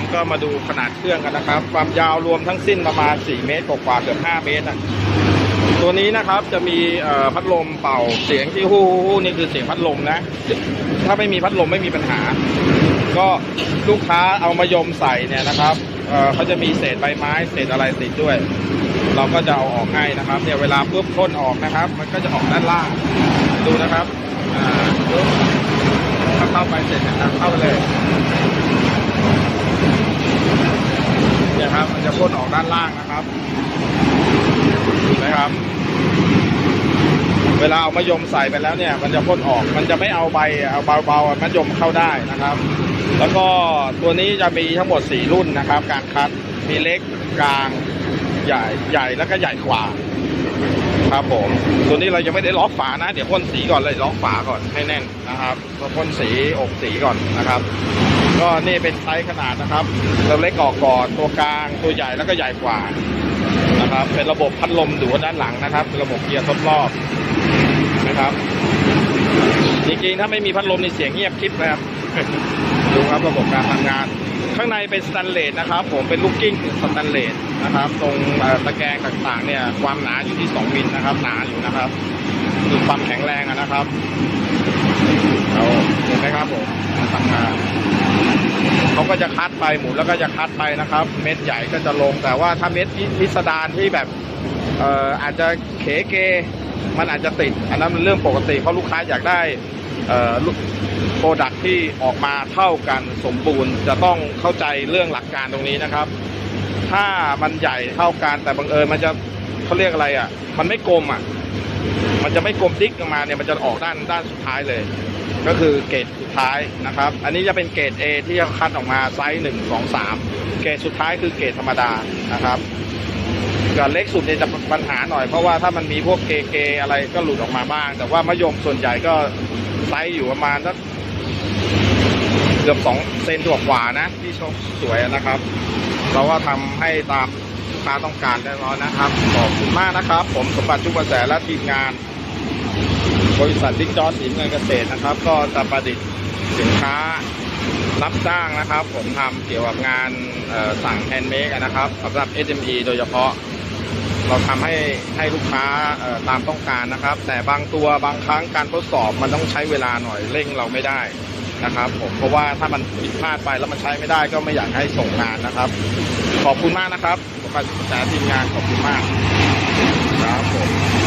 ผมก็มาดูขนาดเครื่องกันนะครับ ความยาวรวมทั้งสิ้นประมาณ 4 เมตรกว่าเกือบ 5 เมตรนะตัวนี้นะครับจะมีพัดลมเป่าเสียงที่ฮู้ฮู้นี่คือเสียงพัดลมนะ ถ้าไม่มีพัดลมไม่มีปัญหา ก็ลูกค้าเอามายมใส่เนี่ยนะครับเขาจะมีเศษใบไม้เศษอะไรติดด้วย เราก็จะเอาออกให้นะครับเนี่ยเวลาปุ๊บพ่นออกนะครับ มันก็จะออกด้านล่างดูนะครับเข้าไปเสร็จนะครับเข้าไปเลย เนี่ยครับ มันจะพ่นออกด้านล่างนะครับเห็นไหมครับ เวลาเอามะยมใส่ไปแล้วเนี่ย มันจะพ่นออก มันจะไม่เอาใบเอาเบาๆมะยมเข้าได้นะครับ แล้วก็ตัวนี้จะมีทั้งหมด 4 รุ่นนะครับ การคัดมีเล็กกลางใหญ่ใหญ่แล้วก็ใหญ่กว่า ครับผมตัวนี้เรายังไม่ได้ล็อกฝานะ เดี๋ยวพ่นสีก่อนเลยล็อกฝาก่อนให้แน่นนะครับแล้วพ่นสีอกสีก่อนนะครับ ก็นี่เป็นไซส์ขนาดนะครับตัวเล็กออกก่อนตัวกลางตัวใหญ่แล้วก็ใหญ่กว่านะครับ เป็นระบบพัดลมดูดด้านหลังนะครับเป็นระบบเกียร์ทดรอบนะครับจริงๆถ้าไม่มีพัดลมในเสียงเงียบคลิปนะครับดูครับระบบการทำงาน ข้างในเป็นสแตนเลสนะครับ ผมเป็นลูกกิ้งสแตนเลสนะครับ ตรงตะแกรงต่างๆ เนี่ยความหนาอยู่ที่ 2มิลนะครับ หนาอยู่นะครับดูความแข็งแรงนะครับเราเห็นไหมครับผมทำงานเขาก็จะคัดไปหมุนแล้วก็จะคัดไปนะครับ เม็ดใหญ่ก็จะลงแต่ว่าถ้าเม็ดพิสดารที่แบบเอ่ออาจจะเขเก มันอาจจะติด อันนั้นเป็นเรื่องปกติเพราะลูกค้าอยากได้โปรดักที่ออกมาเท่ากันสมบูรณ์ จะต้องเข้าใจเรื่องหลักการตรงนี้นะครับ ถ้ามันใหญ่เท่ากันแต่บังเอิญมันจะเขาเรียกอะไรอะ มันไม่กลมอะ มันจะไม่กลมติ๊กออกมาเนี่ยมันจะออกด้านด้านสุดท้ายเลย ก็คือเกรดสุดท้ายนะครับ อันนี้จะเป็นเกรด A ที่จะคัดออกมาไซส์หนึ่งสองสามเกรดสุดท้ายคือเกรดธรรมดานะครับ กับเล็กสุดเนี่ยจะปัญหาหน่อยเพราะว่าถ้ามันมีพวกเกเกอะไรก็หลุดออกมาบ้าง แต่ว่ามะยมส่วนใหญ่ก็ไซส์อยู่ประมาณสักเกือบสองเซนตัวกว่านะที่ชมสวยนะครับ เราก็ทำให้ตามลูกค้าต้องการได้ร้อยนะครับ ขอบคุณมากนะครับ ผมสมบัติจุกกระแสและทีมงาน บริษัทบิ๊กจอร์สินเงินเกษตรนะครับ ก็จะประดิษฐ์สินค้ารับจ้างนะครับ ผมทำเกี่ยวกับงานสั่งแฮนด์เมดนะครับสำหรับ SME โดยเฉพาะ เราทำให้ให้ลูกค้าตามต้องการนะครับ แต่บางตัวบางครั้งการทดสอบมันต้องใช้เวลาหน่อยเร่งเราไม่ได้นะครับผมเพราะว่าถ้ามันผิดพลาดไปแล้วมันใช้ไม่ได้ก็ไม่อยากให้ส่งงานนะครับ ขอบคุณมากนะครับสมบัติจุกกระแสทีมงานขอบคุณมากครับผม